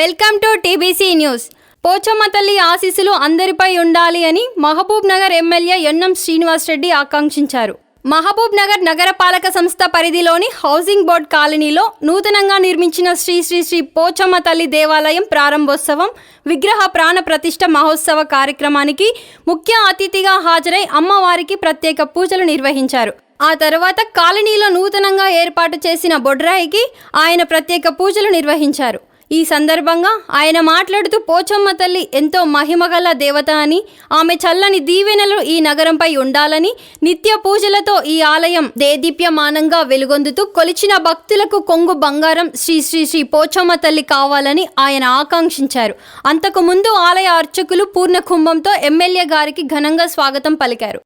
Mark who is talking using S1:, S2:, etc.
S1: Welcome to TBC news. Pochamma తల్లి ఆశీస్సులు అందరిపై ఉండాలి అని మహబూబ్ నగర్ ఎమ్మెల్యే ఎన్ఎం శ్రీనివాసరెడ్డి ఆకాంక్షించారు. మహబూబ్ నగర్ నగరపాలక సంస్థ పరిధిలోని హౌసింగ్ బోర్డ్ కాలనీలో నూతనంగా నిర్మించిన శ్రీ శ్రీ శ్రీ పోచమ్మ తల్లి దేవాలయం ప్రారంభోత్సవం విగ్రహ ప్రాణ ప్రతిష్ట మహోత్సవ కార్యక్రమానికి ముఖ్య అతిథిగా హాజరై అమ్మవారికి ప్రత్యేక పూజలు నిర్వహించారు. ఆ తర్వాత కాలనీలో నూతనంగా ఏర్పాటు చేసిన బొడ్రాయికి ఆయన ప్రత్యేక పూజలు నిర్వహించారు. ఈ సందర్భంగా ఆయన మాట్లాడుతూ పోచమ్మ తల్లి ఎంతో మహిమగల దేవత అని ఆమె చల్లని దీవెనలు ఈ నగరంపై ఉండాలని నిత్య పూజలతో ఈ ఆలయం దేదీప్యమానంగా వెలుగొందుతూ కొలిచిన భక్తులకు కొంగు బంగారం శ్రీ శ్రీ శ్రీ పోచమ్మ తల్లి కావాలని ఆయన ఆకాంక్షించారు. అంతకు ముందు ఆలయ అర్చకులు పూర్ణ కుంభంతో ఎమ్మెల్యే గారికి ఘనంగా స్వాగతం పలికారు.